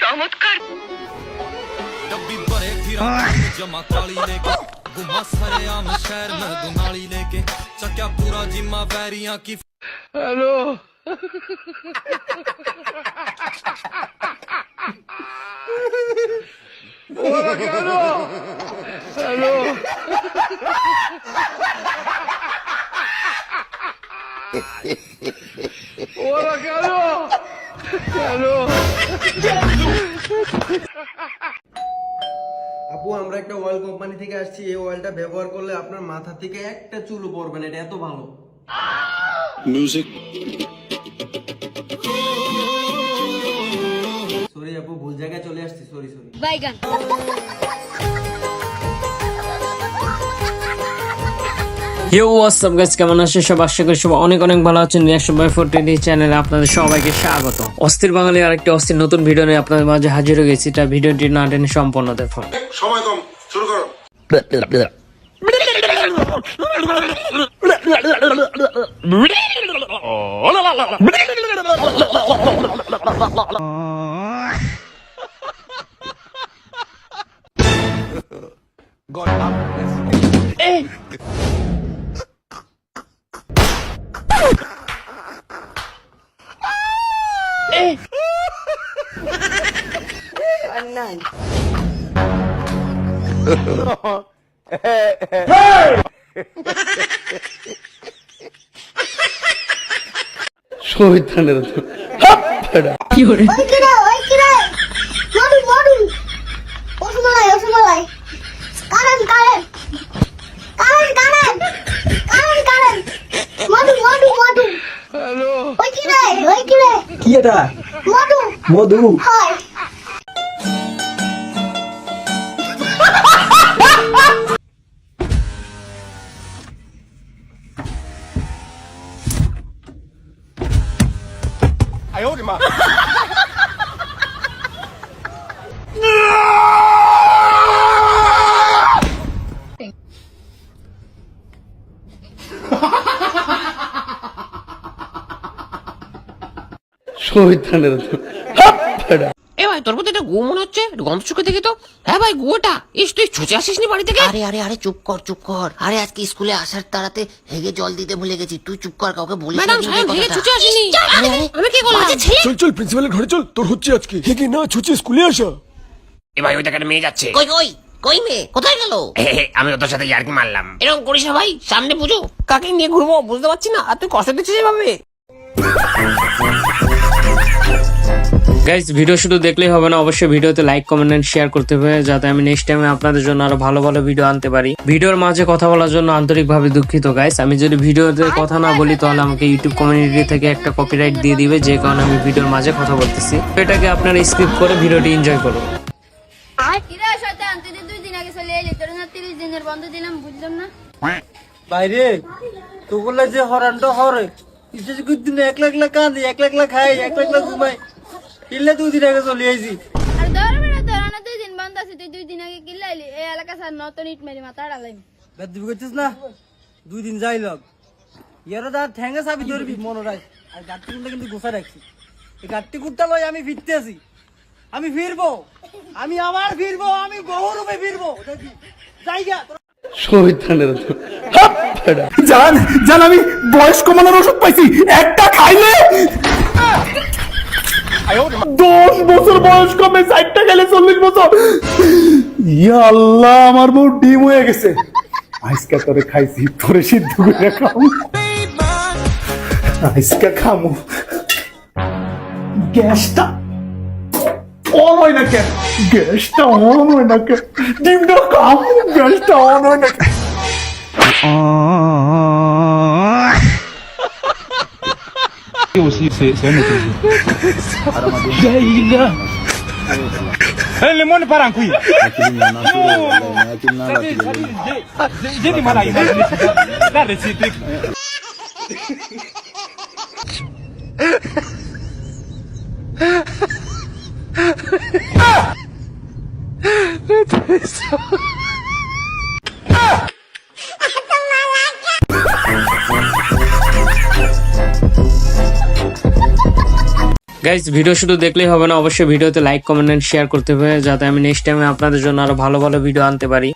चमत्कार डब्बी भरे फिरा जमा काली लेके घुमा सरे आम शहर में दुनाली लेके चक्या पूरा जिम्मा बैरिया की hello. Hello. Hello Ora, caro! আপু আমরা একটা অয়েল কোম্পানি থেকে আসছি। এই অয়েলটা ব্যবহার করলে আপনার মাথা থেকে একটা চুলও পড়বে না এটা এত ভালো। Music. সরি আপু ভুল জায়গায় চলে আসছি সরি সরি বাইগান ইউ হোয়াটসঅ্যাপ গাইস কেমন আছেন? সব আশা করি সবাই অনেক অনেক ভালো আছেন। রিয়াকশন বাই ফোর টোয়েন্টি চ্যানেলে আপনাদের সবাইকে স্বাগত। অস্থির বাঙালি আরেকটি অস্থির নতুন ভিডিও নিয়ে আপনাদের মাঝে হাজির হয়ে গেছি। এটা ভিডিওটি না টেনে সম্পূর্ণ দেখুন। সময় কম শুরু করো। ওই মধু মধু হ্যালো ওই কিরে ওই কিরে কি এটা মধু মধু এ ভাই তোর মধ্যে একটা গু মনে হচ্ছে? গন্ধ চুকে দেখি তো। হ্যাঁ ভাই গুটা। ইস তুই ছুটে আসিস নি বাড়ি থেকে? আরে আরে আরে চুপ কর চুপ কর। আরে আজকে স্কুলে আসার তাড়াতে হেগে জল দিতে ভুলে গেছি। তুই চুপ কর কাউকে বলিস ম্যাডাম ভেঙে কথাটা। ছুটে আসিনি। আমি কি করলাম? চল চল প্রিন্সিপালের ঘরে চল। তোর হচ্ছে আজকে। হে কি না ছুচি স্কুলে আসা। এ ভাই ওই দেখাটা মেয়ে যাচ্ছে। কই কই কই মেয়ে? কোথায় গেল? হে, হে, আমি ওদের সাথে ইয়ার্কি মারলাম। এরকম করিস না ভাই সামনে পুজো। কাকে নিয়ে ঘুরবো? বুঝতে পারছি না। আর তুই কষ্ট দিচ্ছিস এভাবে? গাইস ভিডিও শুধু দেখলেই হবে না অবশ্যই ভিডিওতে লাইক কমেন্ট এন্ড শেয়ার করতে হবে যাতে আমি নেক্সট টাইমে আপনাদের জন্য আরও ভালো ভালো ভিডিও আনতে পারি। ভিডিওর মাঝে কথা বলার জন্য আন্তরিকভাবে দুঃখিত গাইস আমি যদি ভিডিওতে কথা না বলি তাহলে আমাকে ইউটিউব কমিউনিটি থেকে একটা কপিরাইট দিয়ে দিবে যে কারণে আমি ভিডিওর মাঝে কথা বলতেছি। এটাকে আপনারা স্কিপ করে ভিডিওটি এনজয় করুন। কিরা শয়তান তুই তো দুই দিন আগে চলে এলি তোর না তিরিশ দিনের বন্ধ দিলাম বুঝলাম না? বাইরে তোগুলা যে হরানটা হরে একলা একলা কাঁদি একলা একলা খাই একলা একলা ঘুমাই ইল্লে দুই দিন আগে চলে আইছি। আর ধর বেড়া তোর না দুই দিন বন্ধ আছে তুই দুই দিন আগে কিল্লাইলি এই এলাকা স্যার নতুন ইট মেরি মাথা ডালাইম বেদ দিবি করছিস না? দুই দিন যাই লগ। ইয়ারও দা ঠ্যাঙ্গে চাবি ধরবি মনে রাখ। আর গাড়ি কিন্তু গোসা রাখছি। এই গাড়ি কুন্টা লই আমি ফিরতে আছি। আমি ফিরবো। আমি আবার ফিরবো আমি বহু রূপে ফিরবো। জায়গা জান জান আমি বয়স কমানোর ওষুধ পাইছি। একটা খাইলে দশ বছর বয়স কমে ষাটটা গেলে চল্লিশ বছর। ইয়া আল্লাহ, আমার বউ ডিম হয়ে গেছে। আজকে তোরে খাইছি, তোরে সিদ্ধ করে খাও আজকে খামু। গ্যাসটা অন হয় না কেন? গ্যাসটা অন হয় না কেন? ডিমটা খামু, গ্যাসটা অন হয় না কেন? aussi. Jaina. Eh lemon parang kui. Jadi mana ini? Dah resipi. Guys video শুধু দেখলেই হবে না, অবশ্যই ভিডিওতে লাইক কমেন্ট শেয়ার করতে হবে, যাতে আমি নেক্সট টাইমে আপনাদের জন্য আরও ভালো ভালো ভিডিও আনতে পারি।